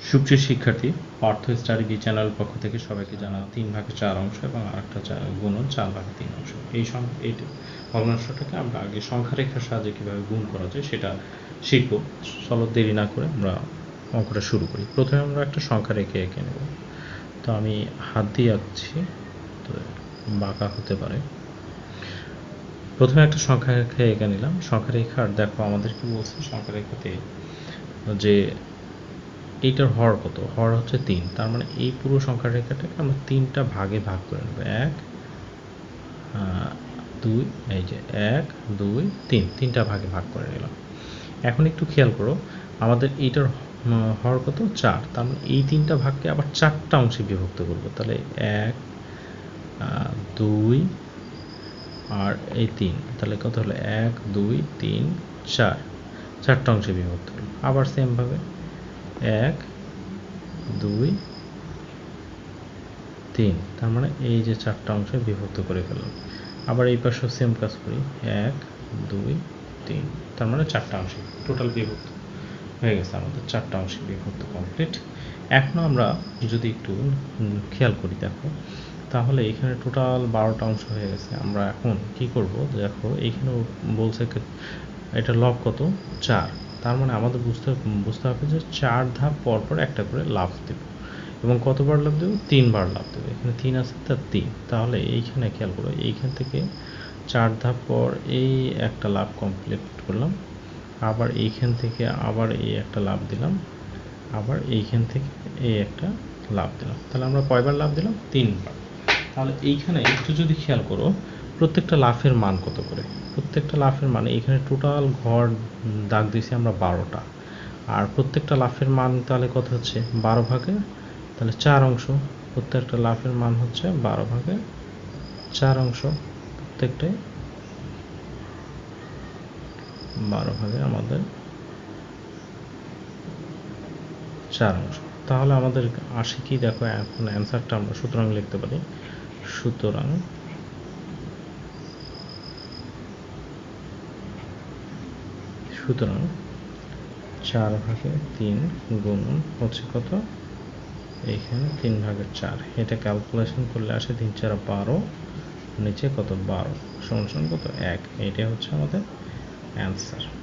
সুপ্রিয় শিক্ষার্থী Partha study channel পক্ষ থেকে সবাইকে জানা তিন ভাগে চার অংশ এবং আরেকটা গুণন চার ভাগে তিন অংশ। এই এই ভগ্নাংশটাকে আমরা আগে সংখ্যা রেখার সাহায্যে কীভাবে গুণ করা যায় সেটা শিখব। চলো দেরি না করে আমরা অঙ্কটা শুরু করি। প্রথমে আমরা একটা সংখ্যা রেখে এঁকে নেব। তো আমি হাত দিয়ে আঁকছি, তো বাঁকা হতে পারে। প্রথমে একটা সংখ্যা রেখে এঁকে নিলাম। সংখ্যা রেখার দেখো আমাদের কি বলছে? সংখ্যা রেখাতে যে এইটার হর কত? হর হচ্ছে তিন। তার মানে এই পুরো সংখ্যা রেখাটাকে আমরা তিনটা ভাগে ভাগ করে নেব। এক দুই, এই যে এক, দুই, তিন। তিনটা ভাগে ভাগ করে নিলাম। এখন একটু খেয়াল করো, আমাদের এইটার হর কত? চার। তার মানে এই তিনটা ভাগকে আবার চারটা অংশে বিভক্ত করব। তাহলে এক দুই আর এই তিন। তাহলে কত হলো? এক, দুই, তিন, চার। চারটা অংশে বিভক্ত হলো আবার সেমভাবে এক, দুই, তিন। তার মানে এই যে চারটা অংশে বিভক্ত করে ফেললাম। আবার এই পাশেও সেম কাজ করি। এক, দুই, তিন। তার মানে চারটা অংশে টোটাল বিভক্ত হয়ে গেছে আমাদের। চারটা অংশে বিভক্ত কমপ্লিট এখন আমরা যদি একটু খেয়াল করি, দেখো, তাহলে এখানে টোটাল বারোটা অংশ হয়ে গেছে। আমরা এখন কি করব? দেখো এইখানেও বলছে এটা লব কত? চার। তার মানে আমাদের বুঝতে বুঝতে হবে যে চার ধাপ পর পর একটা করে লাভ দেব। এবং কতবার লাভ দেবো? তিনবার লাভ দেবো। এখানে তিন আছে তার তিন। তাহলে এইখানে খেয়াল করো, এইখান থেকে চার ধাপ পর এই একটা লাভ কমপ্লিট করলাম। আবার এইখান থেকে আবার এই একটা লাভ দিলাম। আবার এইখান থেকে এই একটা লাভ দিলাম। তাহলে আমরা কয়বার লাভ দিলাম? তিনবার। তাহলে এইখানে একটু যদি খেয়াল করো, প্রত্যেকটা লাফের মান কত করে? প্রত্যেকটা লাফের মানে এখানে টোটাল ঘর দাগ দিয়েছি আমরা বারোটা। আর প্রত্যেকটা লাফের মান তাহলে কত হচ্ছে? বারো ভাগে, তাহলে চার অংশ। প্রত্যেকটা লাফের মান হচ্ছে বারো ভাগে চার অংশ। প্রত্যেকটাই বারো ভাগে আমাদের চার অংশ। তাহলে আমাদের আসে কি? দেখো এখন অ্যান্সারটা আমরা সুতরাং লিখতে পারি। সুতরাং সুতরাং চার ভাগে তিন গুণ হচ্ছে কত? এইখানে তিন ভাগের চার। এটা ক্যালকুলেশন করলে আসে তিন চার বারো, নিচে কত বারো? সমান কত? এক। এটা হচ্ছে আমাদের অ্যান্সার